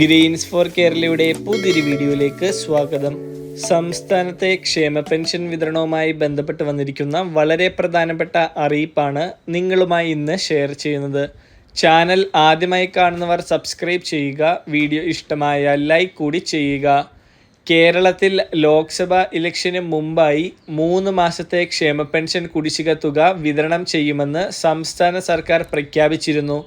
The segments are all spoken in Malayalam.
ഗ്രീൻസ് ഫോർ കേരളയുടെ പുതിയൊരു വീഡിയോയിലേക്ക് സ്വാഗതം. സംസ്ഥാനത്തെ ക്ഷേമ പെൻഷൻ വിതരണവുമായി ബന്ധപ്പെട്ട് വന്നിരിക്കുന്ന വളരെ പ്രധാനപ്പെട്ട അറിയിപ്പാണ് നിങ്ങളുമായി ഇന്ന് ഷെയർ ചെയ്യുന്നത്. ചാനൽ ആദ്യമായി കാണുന്നവർ സബ്സ്ക്രൈബ് ചെയ്യുക വീഡിയോ ഇഷ്ടമായ ലൈക്ക് കൂടി ചെയ്യുക. കേരളത്തിൽ ലോക്സഭ ഇലക്ഷന് മുമ്പായി മൂന്ന് മാസത്തെ ക്ഷേമ പെൻഷൻ കുടിശ്ശിക തുക വിതരണം ചെയ്യുമെന്ന് സംസ്ഥാന സർക്കാർ പ്രഖ്യാപിച്ചിരുന്നു.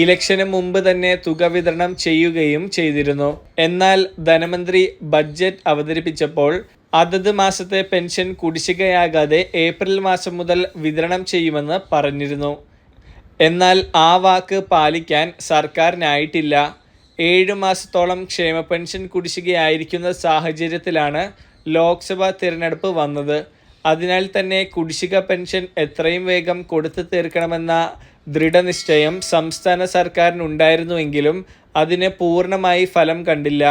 ഇലക്ഷന് മുമ്പ് തന്നെ തുക വിതരണം ചെയ്യുകയും ചെയ്തിരുന്നു. എന്നാൽ ധനമന്ത്രി ബഡ്ജറ്റ് അവതരിപ്പിച്ചപ്പോൾ അതത് മാസത്തെ പെൻഷൻ കുടിശ്ശികയാകാതെ ഏപ്രിൽ മാസം മുതൽ വിതരണം ചെയ്യുമെന്ന് പറഞ്ഞിരുന്നു. എന്നാൽ ആ വാക്ക് പാലിക്കാൻ സർക്കാരിനായിട്ടില്ല. ഏഴു മാസത്തോളം ക്ഷേമ പെൻഷൻ കുടിശ്ശികയായിരിക്കുന്ന സാഹചര്യത്തിലാണ് ലോക്സഭാ തിരഞ്ഞെടുപ്പ് വന്നത്. അതിനാൽ തന്നെ കുടിശ്ശിക പെൻഷൻ എത്രയും വേഗം കൊടുത്തു തീർക്കണമെന്ന ദൃഢനിശ്ചയം സംസ്ഥാന സർക്കാരിനുണ്ടായിരുന്നുവെങ്കിലും അതിന് പൂർണമായി ഫലം കണ്ടില്ല.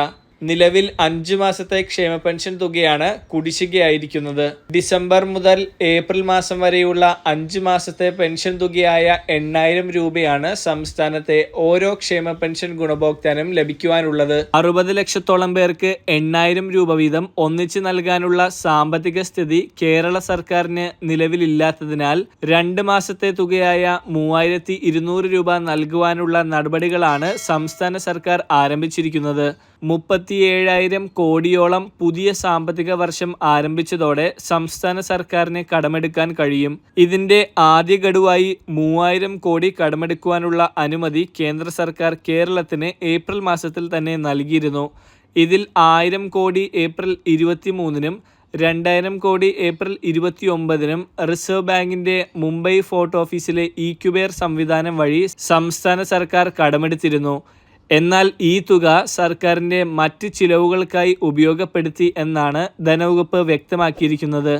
നിലവിൽ അഞ്ചു മാസത്തെ ക്ഷേമ പെൻഷൻ തുകയാണ് കുടിശ്ശികയായിരിക്കുന്നത്. ഡിസംബർ മുതൽ ഏപ്രിൽ മാസം വരെയുള്ള അഞ്ചു മാസത്തെ പെൻഷൻ തുകയായ എണ്ണായിരം രൂപയാണ് സംസ്ഥാനത്തെ ഓരോ ക്ഷേമ പെൻഷൻ ഗുണഭോക്താനും ലഭിക്കുവാനുള്ളത്. അറുപത് ലക്ഷത്തോളം പേർക്ക് എണ്ണായിരം രൂപ വീതം ഒന്നിച്ചു നൽകാനുള്ള സാമ്പത്തിക സ്ഥിതി കേരള സർക്കാരിന് നിലവിലില്ലാത്തതിനാൽ രണ്ട് മാസത്തെ തുകയായ മൂവായിരത്തി രൂപ നൽകുവാനുള്ള നടപടികളാണ് സംസ്ഥാന സർക്കാർ ആരംഭിച്ചിരിക്കുന്നത്. മുപ്പത്തിയേഴായിരം കോടിയോളം പുതിയ സാമ്പത്തിക വർഷം ആരംഭിച്ചതോടെ സംസ്ഥാന സർക്കാരിന് കടമെടുക്കാൻ കഴിയും. ഇതിന്റെ ആദ്യ ഗഡുവായി മൂവായിരം കോടി കടമെടുക്കുവാനുള്ള അനുമതി കേന്ദ്ര സർക്കാർ കേരളത്തിന് ഏപ്രിൽ മാസത്തിൽ തന്നെ നൽകിയിരുന്നു. ഇതിൽ ആയിരം കോടി ഏപ്രിൽ ഇരുപത്തിമൂന്നിനും രണ്ടായിരം കോടി ഏപ്രിൽ ഇരുപത്തി ഒമ്പതിനും റിസർവ് ബാങ്കിന്റെ മുംബൈ ഫോർട്ട് ഓഫീസിലെ ഇക്യുബെയർ സംവിധാനം വഴി സംസ്ഥാന സർക്കാർ കടമെടുത്തിരുന്നു. എന്നാൽ ഈ തുക സർക്കാരിന്റെ മറ്റ് ചിലവുകൾക്കായി ഉപയോഗപ്പെടുത്തി എന്നാണ് ധനവകുപ്പ് വ്യക്തമാക്കിയിരിക്കുന്നത്.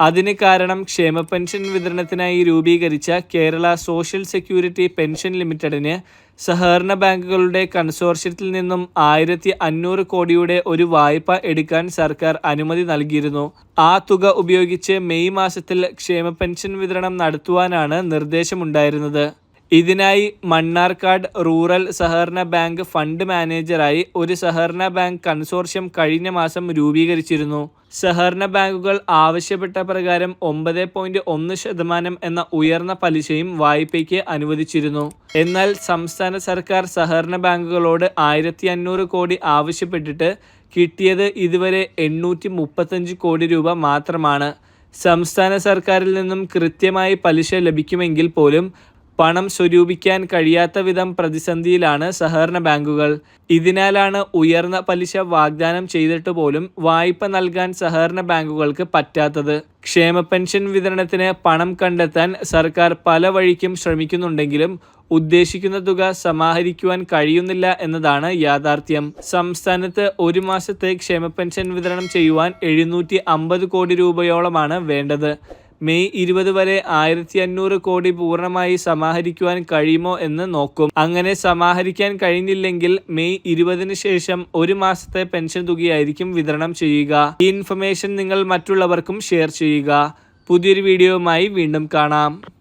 അതിന് കാരണം ക്ഷേമ പെൻഷൻ വിതരണത്തിനായി രൂപീകരിച്ച കേരള സോഷ്യൽ സെക്യൂരിറ്റി പെൻഷൻ ലിമിറ്റഡിന് സഹകരണ ബാങ്കുകളുടെ കൺസോർഷ്യത്തിൽ നിന്നും ആയിരത്തി അഞ്ഞൂറ് കോടിയുടെ ഒരു വായ്പ എടുക്കാൻ സർക്കാർ അനുമതി നൽകിയിരുന്നു. ആ തുക ഉപയോഗിച്ച് മെയ് മാസത്തിൽ ക്ഷേമ പെൻഷൻ വിതരണം നടത്തുവാനാണ് നിർദ്ദേശമുണ്ടായിരുന്നത്. ഇതിനായി മണ്ണാർക്കാട് റൂറൽ സഹകരണ ബാങ്ക് ഫണ്ട് മാനേജറായി ഒരു സഹകരണ ബാങ്ക് കൺസോർഷ്യം കഴിഞ്ഞ മാസം രൂപീകരിച്ചിരുന്നു. സഹകരണ ബാങ്കുകൾ ആവശ്യപ്പെട്ട പ്രകാരം ഒമ്പത് പോയിന്റ് ഒന്ന് ശതമാനം എന്ന ഉയർന്ന പലിശയും വായ്പയ്ക്ക് അനുവദിച്ചിരുന്നു. എന്നാൽ സംസ്ഥാന സർക്കാർ സഹകരണ ബാങ്കുകളോട് ആയിരത്തി അഞ്ഞൂറ് കോടി ആവശ്യപ്പെട്ടിട്ട് കിട്ടിയത് ഇതുവരെ എണ്ണൂറ്റി മുപ്പത്തഞ്ച് കോടി രൂപ മാത്രമാണ്. സംസ്ഥാന സർക്കാരിൽ നിന്നും കൃത്യമായി പലിശ ലഭിക്കുമെങ്കിൽ പോലും പണം സ്വരൂപിക്കാൻ കഴിയാത്ത വിധം പ്രതിസന്ധിയിലാണ് സഹകരണ ബാങ്കുകൾ. ഇതിനാലാണ് ഉയർന്ന പലിശ വാഗ്ദാനം ചെയ്തിട്ട് പോലും വായ്പ നൽകാൻ സഹകരണ ബാങ്കുകൾക്ക് പറ്റാത്തത്. ക്ഷേമ പെൻഷൻ വിതരണത്തിന് പണം കണ്ടെത്താൻ സർക്കാർ പല വഴിക്കും ശ്രമിക്കുന്നുണ്ടെങ്കിലും ഉദ്ദേശിക്കുന്ന തുക സമാഹരിക്കുവാൻ കഴിയുന്നില്ല എന്നതാണ് യാഥാർത്ഥ്യം. സംസ്ഥാനത്ത് ഒരു മാസത്തെ ക്ഷേമ പെൻഷൻ വിതരണം ചെയ്യുവാൻ എഴുന്നൂറ്റി കോടി രൂപയോളമാണ് വേണ്ടത്. മെയ് ഇരുപത് വരെ ആയിരത്തി അഞ്ഞൂറ് കോടി പൂർണമായി സമാഹരിക്കുവാൻ കഴിയുമോ എന്ന് നോക്കും. അങ്ങനെ സമാഹരിക്കാൻ കഴിഞ്ഞില്ലെങ്കിൽ മെയ് ഇരുപതിന് ശേഷം ഒരു മാസത്തെ പെൻഷൻ തുകയായിരിക്കും വിതരണം ചെയ്യുക. ഈ ഇൻഫർമേഷൻ നിങ്ങൾ മറ്റുള്ളവർക്കും ഷെയർ ചെയ്യുക. പുതിയൊരു വീഡിയോയുമായി വീണ്ടും കാണാം.